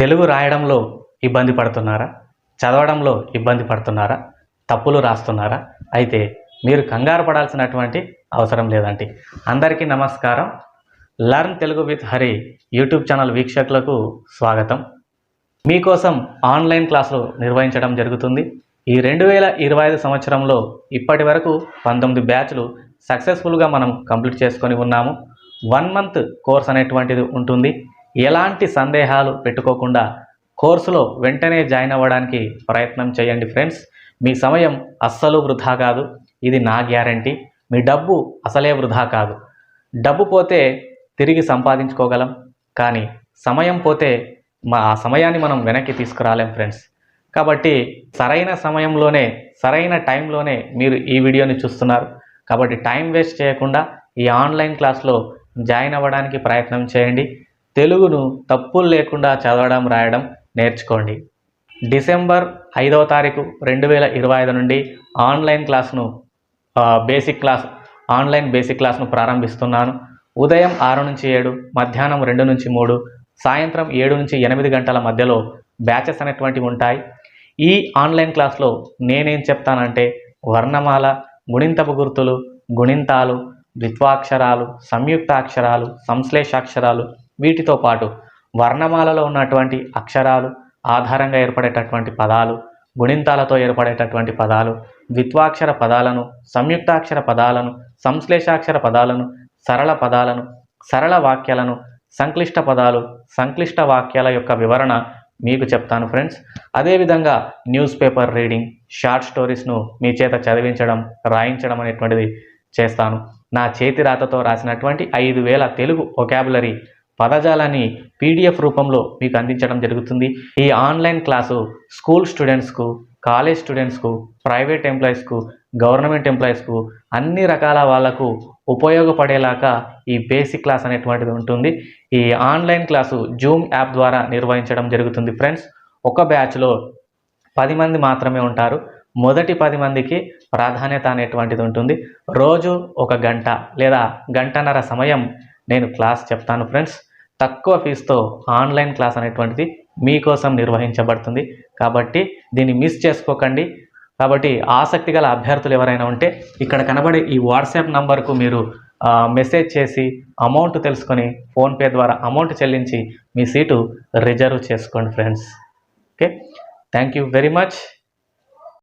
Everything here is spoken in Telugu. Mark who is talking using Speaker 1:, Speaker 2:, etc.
Speaker 1: తెలుగు రాయడంలో ఇబ్బంది పడుతున్నారా? చదవడంలో ఇబ్బంది పడుతున్నారా? తప్పులు రాస్తున్నారా? అయితే మీరు కంగారు పడాల్సినటువంటి అవసరం లేదండి. అందరికీ నమస్కారం. Learn Telugu with Hari YouTube channel వీక్షకులకు స్వాగతం. మీకోసం ఆన్లైన్ క్లాసులు నిర్వహించడం జరుగుతుంది. ఈ రెండు వేల ఇరవై ఐదు సంవత్సరంలో ఇప్పటి వరకు పంతొమ్మిది బ్యాచ్లు సక్సెస్ఫుల్గా మనం కంప్లీట్ చేసుకొని ఉన్నాము. వన్ మంత్ కోర్స్ అనేటువంటిది ఉంటుంది. ఎలాంటి సందేహాలు పెట్టుకోకుండా కోర్సులో వెంటనే జాయిన్ అవ్వడానికి ప్రయత్నం చేయండి ఫ్రెండ్స్. మీ సమయం అస్సలు వృధా కాదు. ఇది నా గ్యారంటీ. మీ డబ్బు అసలే వృధా కాదు. డబ్బు పోతే తిరిగి సంపాదించుకోగలం. కానీ సమయం పోతే మా ఆ సమయాన్ని మనం వెనక్కి తీసుకురాలేం ఫ్రెండ్స్. కాబట్టి సరైన సమయంలోనే సరైన టైంలోనే మీరు ఈ వీడియోని చూస్తున్నారు. కాబట్టి టైం వేస్ట్ చేయకుండా ఈ ఆన్లైన్ క్లాస్లో జాయిన్ అవ్వడానికి ప్రయత్నం చేయండి. తెలుగును తప్పులు లేకుండా చదవడం రాయడం నేర్చుకోండి. డిసెంబర్ ఐదవ తారీఖు రెండు వేల ఇరవై ఐదు నుండి ఆన్లైన్ క్లాస్ను బేసిక్ క్లాస్ ఆన్లైన్ బేసిక్ క్లాస్ను ప్రారంభిస్తున్నాను. ఉదయం ఆరు నుంచి ఏడు మధ్యాహ్నం రెండు నుంచి మూడు సాయంత్రం ఏడు నుంచి ఎనిమిది గంటల మధ్యలో బ్యాచెస్ అనేటువంటివి ఉంటాయి. ఈ ఆన్లైన్ క్లాస్లో నేనేం చెప్తానంటే వర్ణమాల గుణింతపు గుర్తులు గుణింతాలు ద్విత్వాక్షరాలు సంయుక్తాక్షరాలు సంశ్లేషాక్షరాలు వీటితో పాటు వర్ణమాలలో ఉన్నటువంటి అక్షరాలు ఆధారంగా ఏర్పడేటటువంటి పదాలు గుణింతాలతో ఏర్పడేటటువంటి పదాలు ద్విత్వాక్షర పదాలను సంయుక్తాక్షర పదాలను సంశ్లేషాక్షర పదాలను సరళ పదాలను సరళ వాక్యాలను సంక్లిష్ట పదాలు సంక్లిష్ట వాక్యాల యొక్క వివరణ మీకు చెప్తాను ఫ్రెండ్స్. అదేవిధంగా న్యూస్ పేపర్ రీడింగ్ షార్ట్ స్టోరీస్ను మీ చేత చదివించడం రాయించడం అనేటువంటిది చేస్తాను. నా చేతి రాతతో రాసినటువంటి ఐదు వేల తెలుగు ఒకాబులరీ పదజాలాన్ని పీడిఎఫ్ రూపంలో మీకు అందించడం జరుగుతుంది. ఈ ఆన్లైన్ క్లాసు స్కూల్ స్టూడెంట్స్కు కాలేజ్ స్టూడెంట్స్కు ప్రైవేట్ ఎంప్లాయీస్కు గవర్నమెంట్ ఎంప్లాయీస్కు అన్ని రకాల వాళ్ళకు ఉపయోగపడేలాగా ఈ బేసిక్ క్లాస్ అనేటువంటిది ఉంటుంది. ఈ ఆన్లైన్ క్లాసు జూమ్ యాప్ ద్వారా నిర్వహించడం జరుగుతుంది ఫ్రెండ్స్. ఒక బ్యాచ్లో పది మంది మాత్రమే ఉంటారు. మొదటి పది మందికి ప్రాధాన్యత అనేటువంటిది ఉంటుంది. రోజు ఒక గంట లేదా గంటన్నర సమయం నేను క్లాస్ చెప్తాను ఫ్రెండ్స్. తక్కువ ఫీజుతో ఆన్లైన్ క్లాస్ అనేటువంటిది మీకోసం నిర్వహించబడుతుంది. కాబట్టి దీన్ని మిస్ చేసుకోకండి. కాబట్టి ఆసక్తి గల అభ్యర్థులు ఎవరైనా ఉంటే ఇక్కడ కనబడే ఈ వాట్సాప్ నంబర్కు మీరు మెసేజ్ చేసి అమౌంట్ తెలుసుకొని ఫోన్పే ద్వారా అమౌంట్ చెల్లించి మీ సీటు రిజర్వ్ చేసుకోండి friends. Okay? Thank you very much.